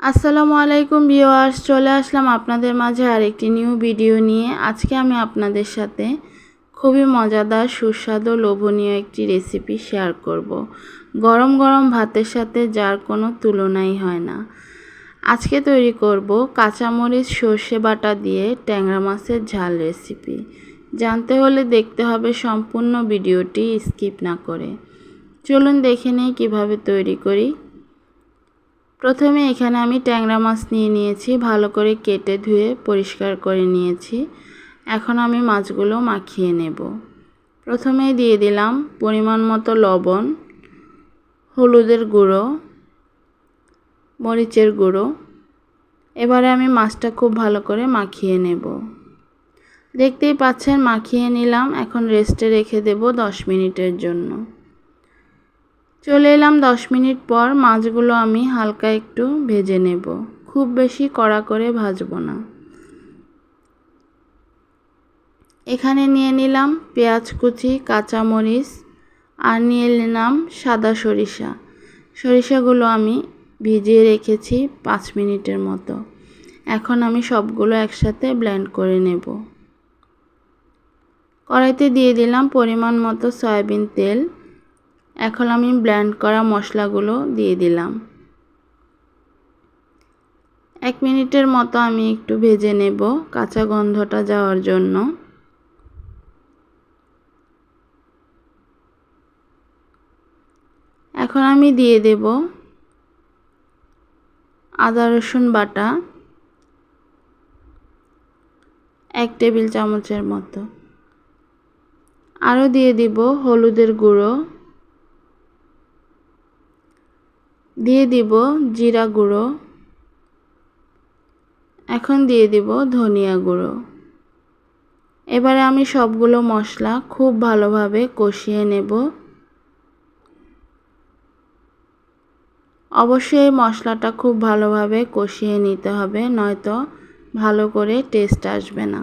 আসসালামু আলাইকুম ভিউয়ার্স, চলে আসলাম আপনাদের মাঝে আরেকটি নিউ ভিডিও নিয়ে। আজকে আমি আপনাদের সাথে খুবই মজাদার, সুস্বাদু, লোভনীয় একটি রেসিপি শেয়ার করব। গরম গরম ভাতের সাথে যার কোনো তুলনাই হয় না। আজকে তৈরি করব কাঁচামরিচ, সর্ষে বাটা দিয়ে ট্যাংরা মাছের ঝাল রেসিপি জানতে হলে দেখতে হবে সম্পূর্ণ ভিডিওটি স্কিপ না করে। চলুন দেখে নিই কীভাবে তৈরি করি। প্রথমে এখানে আমি ট্যাংরা মাছ নিয়ে নিয়েছি, ভালো করে কেটে ধুয়ে পরিষ্কার করে নিয়েছি। এখন আমি মাছগুলো মাখিয়ে নেব। প্রথমে দিয়ে দিলাম পরিমাণ মতো লবণ, হলুদের গুঁড়ো, মরিচের গুঁড়ো। এবারে আমি মাছটা খুব ভালো করে মাখিয়ে নেব। দেখতেই পাচ্ছেন, মাখিয়ে নিলাম। এখন রেস্টে রেখে দেব দশ মিনিটের জন্য। চলে এলাম দশ মিনিট পর মাছগুলো আমি হালকা একটু ভেজে নেব। খুব বেশি কড়া করে ভাজবো না। এখানে নিয়ে নিলাম পেঁয়াজ কুচি, কাঁচামরিচ, আর নিয়ে নিলাম সাদা সরিষা। সরিষাগুলো আমি ভিজিয়ে রেখেছি পাঁচ মিনিটের মতো। এখন আমি সবগুলো একসাথে ব্লেন্ড করে নেব। কড়াইতে দিয়ে দিলাম পরিমাণ মতো সয়াবিন তেল। এখন আমি ব্ল্যান্ড করা মশলাগুলো দিয়ে দিলাম। এক মিনিটের মতো আমি একটু ভেজে নেব কাঁচা গন্ধটা যাওয়ার জন্য। এখন আমি দিয়ে দেব আদা, রসুন বাটা এক টেবিল চামচের মতো। আরও দিয়ে দিব হলুদের গুঁড়ো। দিয়ে দিব জিরা গুঁড়ো। এখন দিয়ে দিব ধনিয়া গুঁড়ো। এবারে আমি সবগুলো মশলা খুব ভালোভাবে কষিয়ে নেব। অবশ্যই মশলাটা খুব ভালোভাবে কষিয়ে নিতে হবে, নয়তো ভালো করে টেস্ট আসবে না।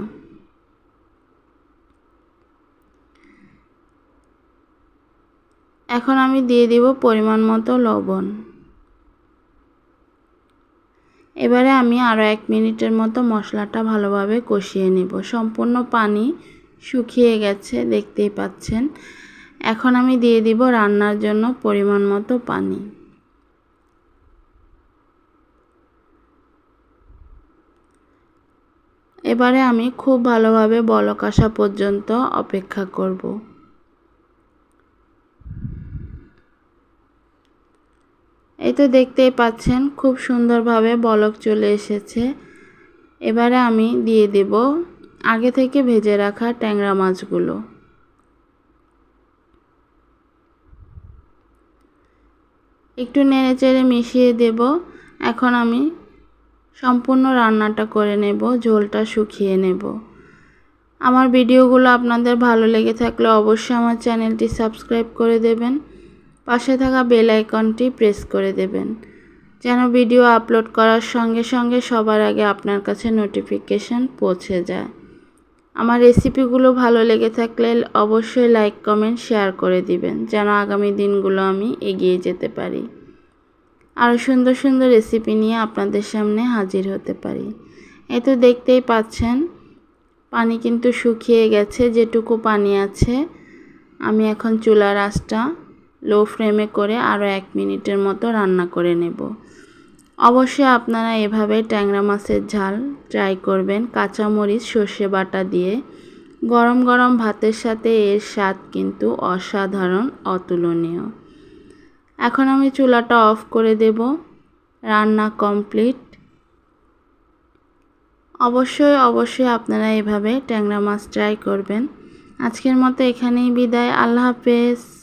এখন আমি দিয়ে দিব পরিমাণ মতো লবণ। এবারে আমি আরও এক মিনিটের মতো মশলাটা ভালোভাবে কষিয়ে নেব। সম্পূর্ণ পানি শুকিয়ে গেছে, দেখতেই পাচ্ছেন। এখন আমি দিয়ে দিব রান্নার জন্য পরিমাণ মতো পানি। এবারে আমি খুব ভালোভাবে বলক আসা পর্যন্ত অপেক্ষা করব। এই তো দেখতেই পাচ্ছেন, খুব সুন্দরভাবে বলক চলে এসেছে। এবারে আমি দিয়ে দেব আগে থেকে ভেজে রাখা ট্যাংরা মাছগুলো। একটু নেড়ে চেড়ে মিশিয়ে দেব। এখন আমি সম্পূর্ণ রান্নাটা করে নেব, ঝোলটা শুকিয়ে নেব। আমার ভিডিওগুলো আপনাদের ভালো লেগে থাকলে অবশ্যই আমার চ্যানেলটি সাবস্ক্রাইব করে দেবেন। পাশে থাকা বেল আইকনটি প্রেস করে দেবেন, যেন ভিডিও আপলোড করার সঙ্গে সঙ্গে সবার আগে আপনার কাছে নোটিফিকেশান পৌঁছে যায়। আমার রেসিপিগুলো ভালো লেগে থাকলে অবশ্যই লাইক, কমেন্ট, শেয়ার করে দিবেন, যেন আগামী দিনগুলো আমি এগিয়ে যেতে পারি। আরও সুন্দর সুন্দর রেসিপি নিয়ে আপনাদের সামনে হাজির হতে পারি। এ তো দেখতেই পাচ্ছেন, পানি কিন্তু শুকিয়ে গেছে, যেটুকু পানি আছে, আমি এখন চুলার আঁচটা লো ফ্লেমে করে আরও এক মিনিটের মতো রান্না করে নেব। অবশ্যই আপনারা এভাবে ট্যাংরা মাছের ঝাল ট্রাই করবেন কাঁচামরিচ, সর্ষে বাটা দিয়ে। গরম গরম ভাতের সাথে এর স্বাদ কিন্তু অসাধারণ, অতুলনীয়। এখন আমি চুলাটা অফ করে দেব। রান্না কমপ্লিট অবশ্যই অবশ্যই আপনারা এভাবে ট্যাংরা মাছ ট্রাই করবেন। আজকের মতো এখানেই বিদায়। আল্লাহ হাফেজ।